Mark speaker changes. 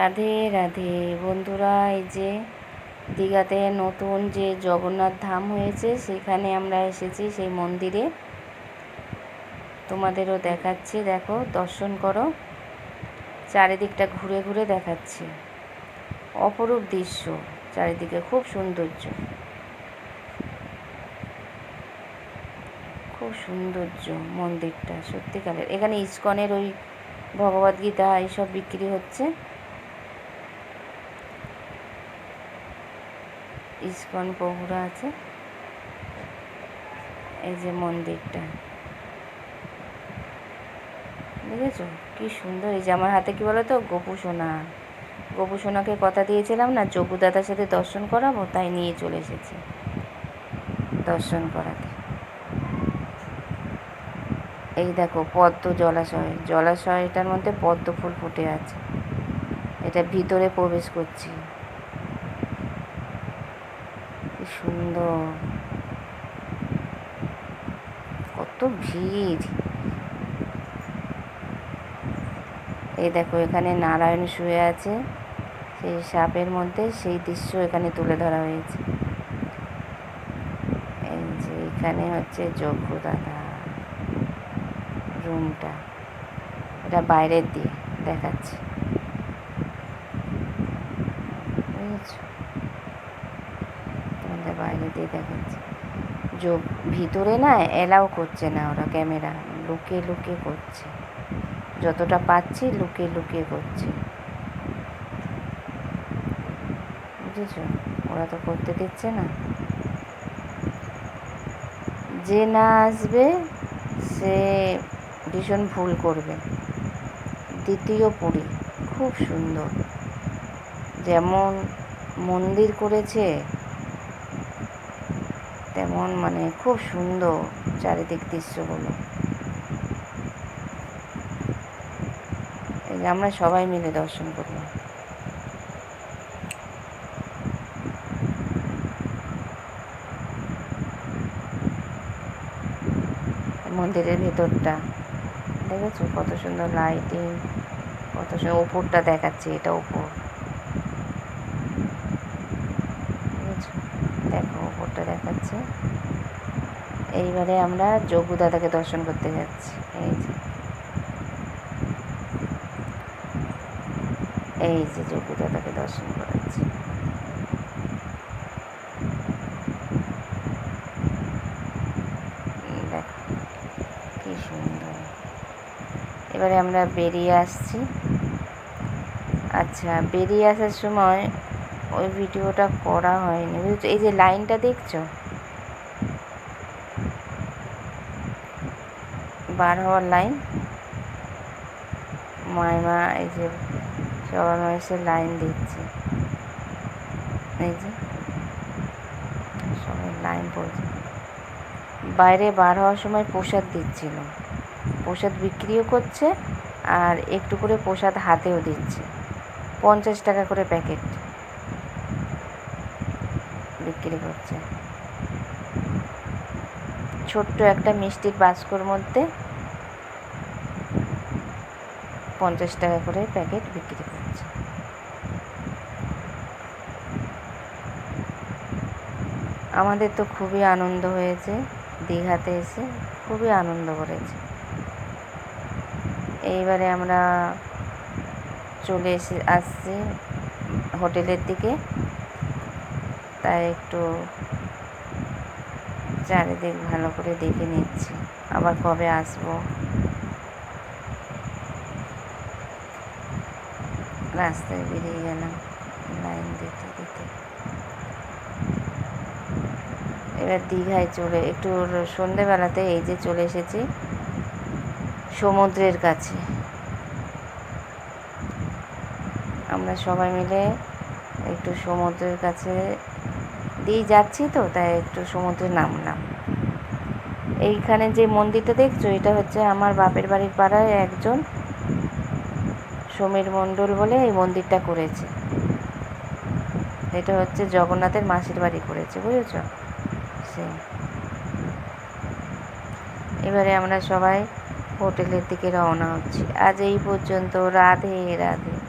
Speaker 1: রাধে রাধে। বন্ধুরা, এই যে দীঘাতে নতুন যে জগন্নাথ ধাম হয়েছে, সেখানে আমরা এসেছি সেই মন্দিরে। তোমাদেরও দেখাচ্ছি, দেখো, দর্শন করো। চারিদিকটা ঘুরে ঘুরে দেখাচ্ছি। অপরূপ দৃশ্য, চারিদিকে খুব সৌন্দর্য। খুব সৌন্দর্য মন্দিরটা, সত্যিকারের। এখানে ইস্কনের ওই ভগবদ্গীতা এইসব বিক্রি হচ্ছে। ইস্কন পহুরা আছে। এই যে মন্দিরটা। দেখেছ? কি সুন্দর। এই যে আমার হাতে কি বলো তো? গোপু সোনা। সোনাকে কথা দিয়েছিলাম না, যোগু দাদার সাথে দর্শন করাবো, তাই নিয়ে চলে এসেছি। দর্শন করাতে। এই দেখো, পদ্ম জলাশয়। জলাশয়টার মধ্যে পদ্ম ফুল ফুটে আছে। এটা ভিতরে প্রবেশ করছি কি সুন্দর। কত ভিড়। এই দেখো, এখানে নারায়ণ শুয়ে আছে। সেই সাপের মধ্যে সেই দৃশ্য এখানে তুলে ধরা হয়েছে। এই যে এখানে হচ্ছে যজ্ঞ দাদা রুমটা এটা বাইরের দিয়ে দেখাচ্ছে বুঝেছ তোমাদের বাইরে দিয়ে দেখাচ্ছে। যো, ভিতরে না অ্যালাউ করছে না ওরা ক্যামেরা লুকে লুকিয়ে করছে। যতটা পাচ্ছি লুকিয়ে লুকিয়ে করছে। বুঝেছ? ওরা তো করতে দিচ্ছে না। যে না আসবে, সে ভীষণ ভুল করবে। দ্বিতীয় পুরী, খুব সুন্দর। যেমন মন্দির করেছে তেমন মানে খুব সুন্দর চারিদিক দৃশ্যগুলো। এই যে আমরা সবাই মিলে দর্শন করলাম। মন্দিরের ভেতরটা, দেখেছ? কত সুন্দর লাইটিং কত সুন্দর ওপরটা দেখাচ্ছে এটা ওপর বুঝেছ দেখো দেখাচ্ছে। এইবারে আমরা যোগু দাদাকে দর্শন করতে যাচ্ছি। এই যে। এই যে যোগু দাদাকে দর্শন করাচ্ছি। কি সুন্দর। এবারে আমরা বেরিয়ে আসছি। আচ্ছা বেরিয়ে আসার সময় ওই ভিডিওটা করা হয়নি। বুঝেছ? এই যে লাইনটা দেখছ? বার হওয়ার লাইন? মায়মা এই যে সবার এসে লাইন দিচ্ছে। এই যে সবাই লাইন পড়ছে। বাইরে বার হওয়ার সময় প্রসাদ দিচ্ছিল। প্রসাদ বিক্রিও করছে আর একটু করে প্রসাদ হাতেও দিচ্ছে। পঞ্চাশ টাকা করে প্যাকেট। বিক্রি করছে। ছোট্ট একটা মিষ্টির বাস্কর মধ্যে পঞ্চাশ টাকা করে প্যাকেট বিক্রি করছে। আমাদের তো খুবই আনন্দ হয়েছে, দীঘাতে এসে খুবই আনন্দ করেছে। এইবারে আমরা চলে এসে আসছি হোটেলের দিকে। তাই একটু চারিদিক ভালো করে দেখে নিচ্ছি। আবার কবে আসব? রাস্তায় বেরিয়ে গেলাম, লাইন দিতে দিতে। এবার দীঘায় চলে, একটু সন্ধেবেলাতে এই যে চলে এসেছি, সমুদ্রের কাছে। আমরা সবাই মিলে একটু সমুদ্রের কাছে দিয়ে যাচ্ছি তো, তাই একটু সমুদ্রে নামলাম। এইখানে যে মন্দিরটা দেখছ, এটা হচ্ছে আমার বাপের বাড়ির পাড়ায় একজন সমীর মণ্ডল বলে এই মন্দিরটা করেছে। এটা হচ্ছে জগন্নাথের মাসির বাড়ি করেছে, বুঝেছ? সে এবারে আমরা সবাই হোটেলের দিকে রওনা হচ্ছি। আজ এই পর্যন্ত, রাধে রাধে।